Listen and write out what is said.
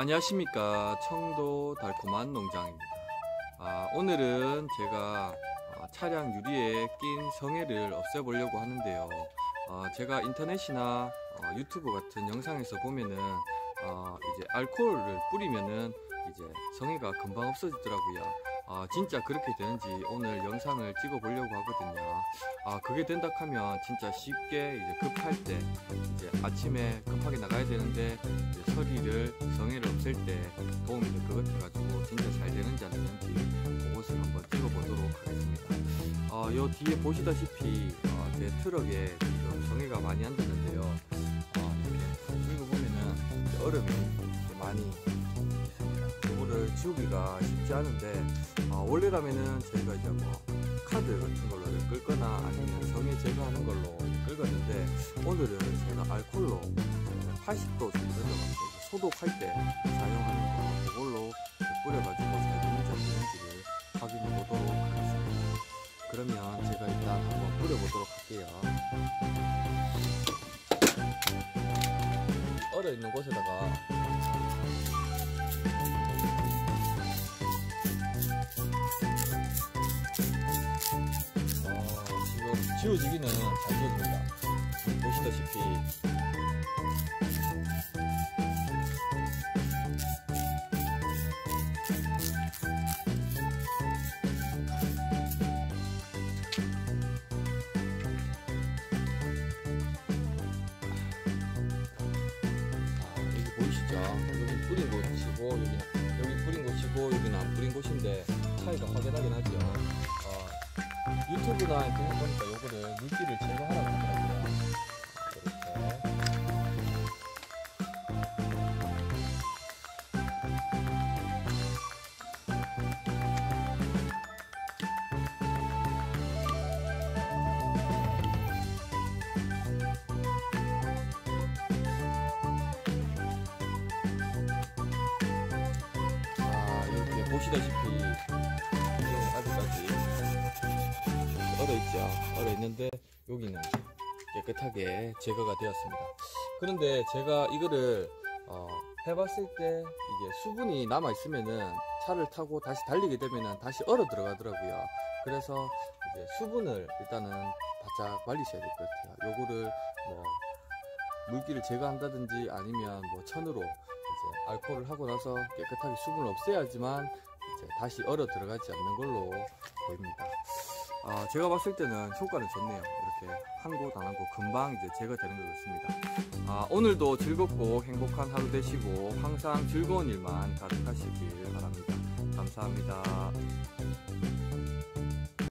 안녕하십니까. 청도 달콤한 농장입니다. 아, 오늘은 제가 어, 차량 유리에 낀 성에를 없애보려고 하는데요. 어, 제가 인터넷이나 어, 유튜브 같은 영상에서 보면은 어, 이제 알코올을 뿌리면은 이제 성에가 금방 없어지더라고요. 아, 진짜 그렇게 되는지 오늘 영상을 찍어 보려고 하거든요. 아 그게 된다 하면 진짜 쉽게 이제 급할 때 이제 아침에 급하게 나가야 되는데 이제 서리를 성에를 없앨 때 도움이 될 것 같아가지고 진짜 잘 되는지 안 되는지 그것을 한번 찍어보도록 하겠습니다. 어, 요 뒤에 보시다시피 어, 제 트럭에 지금 성에가 많이 앉았는데요. 어, 이렇게 읽어보면은 얼음이 많이 있습니다. 이거를 지우기가 쉽지 않은데 어, 원래라면은 저희가 이제 뭐 카드 같은 걸로 끌거나 아니면 성에 제거하는 걸로 끌었는데 오늘은 제가 알콜로 80도 정도 되는 소독할 때 사용하는 거 그걸로 뿌려가지고 잘 되는지 안 되는지를 확인해 보도록 하겠습니다. 그러면 제가 일단 한번 뿌려보도록 할게요. 얼어 있는 곳에다가 지워지기는 잘 지워집니다. 보시다시피 아, 여기 뿌린 곳이고 여기는 안 뿌린 곳인데 차이가 확연하긴 하죠. 어, 유튜브나 그런 거 보니까 요거를 물기를 제거하라고 하더라고요. 이렇게. 자, 이렇게 보시다시피 지금 아직까지 있죠. 얼어 있는데 여기는 깨끗하게 제거가 되었습니다. 그런데 제가 이거를 어, 해봤을 때 이게 수분이 남아 있으면은 차를 타고 다시 달리게 되면은 다시 얼어 들어가더라고요. 그래서 이제 수분을 일단은 바짝 말리셔야 될 것 같아요. 요거를 뭐 물기를 제거한다든지 아니면 뭐 천으로 이제 알코올을 하고 나서 깨끗하게 수분을 없애야지만 이제 다시 얼어 들어가지 않는 걸로 보입니다. 아, 제가 봤을 때는 효과는 좋네요. 이렇게 한 곳 안 한 곳 금방 이제 제거되는 것 같습니다. 아, 오늘도 즐겁고 행복한 하루 되시고 항상 즐거운 일만 가득하시길 바랍니다. 감사합니다.